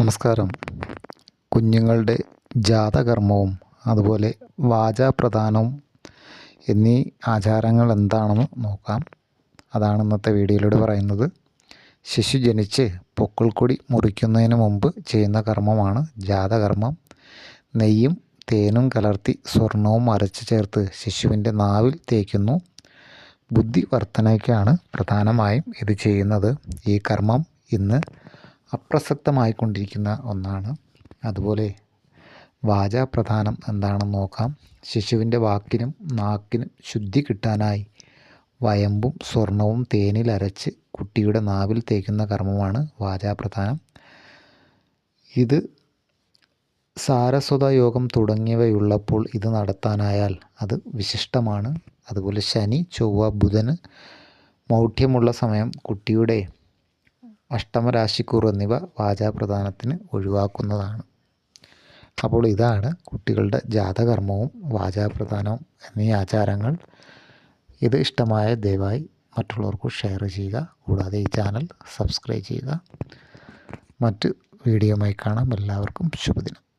നമസ്കാരം. കുഞ്ഞുങ്ങളുടെ ജാതകർമ്മവും അതുപോലെ വാചാപ്രധാനവും എന്നീ ആചാരങ്ങൾ എന്താണെന്ന് നോക്കാം. അതാണ് ഇന്നത്തെ വീഡിയോയിലൂടെ പറയുന്നത്. ശിശു ജനിച്ച് പൊക്കിൾക്കൊടി മുറിക്കുന്നതിന് മുമ്പ് ചെയ്യുന്ന കർമ്മമാണ് ജാതകർമ്മം. നെയ്യും തേനും കലർത്തി സ്വർണവും അരച്ച് ചേർത്ത് ശിശുവിന്റെ നാവിൽ തേക്കുന്നു ബുദ്ധിവർദ്ധനയ്ക്കാണ് പ്രധാനമായും ഇത് ചെയ്യുന്നത്. ഈ കർമ്മം ഇന്ന് അപ്രസക്തമായിക്കൊണ്ടിരിക്കുന്ന ഒന്നാണ്. അതുപോലെ വാചാപ്രധാനം എന്താണെന്ന് നോക്കാം. ശിശുവിന്റെ വാക്കിനും നാക്കിനും ശുദ്ധി കിട്ടാനായി വയമ്പും സ്വർണവും തേനിൽ അരച്ച് കുട്ടിയുടെ നാവിൽ തേക്കുന്ന കർമ്മമാണ് വാചാപ്രധാനം. ഇത് സാരസ്വത യോഗം തുടങ്ങിയവയുള്ളപ്പോൾ ഇത് നടത്താനായാൽ അത് വിശിഷ്ടമാണ്. അതുപോലെ ശനി ചൊവ്വ ബുധന് മൗഢ്യമുള്ള സമയം കുട്ടിയുടെ അഷ്ടമരാശിക്കൂർ എന്നിവ വാചാപ്രധാനത്തിന് ഒഴിവാക്കുന്നതാണ്. അപ്പോൾ ഇതാണ് കുട്ടികളുടെ ജാതകർമ്മവും വാചാപ്രധാനവും എന്നീ ആചാരങ്ങൾ. ഇത് ഇഷ്ടമായ ദയവായി മറ്റുള്ളവർക്ക് ഷെയർ ചെയ്യുക. കൂടാതെ ഈ ചാനൽ സബ്സ്ക്രൈബ് ചെയ്യുക. മറ്റ് വീഡിയോയുമായി കാണാം. എല്ലാവർക്കും ശുഭദിനം.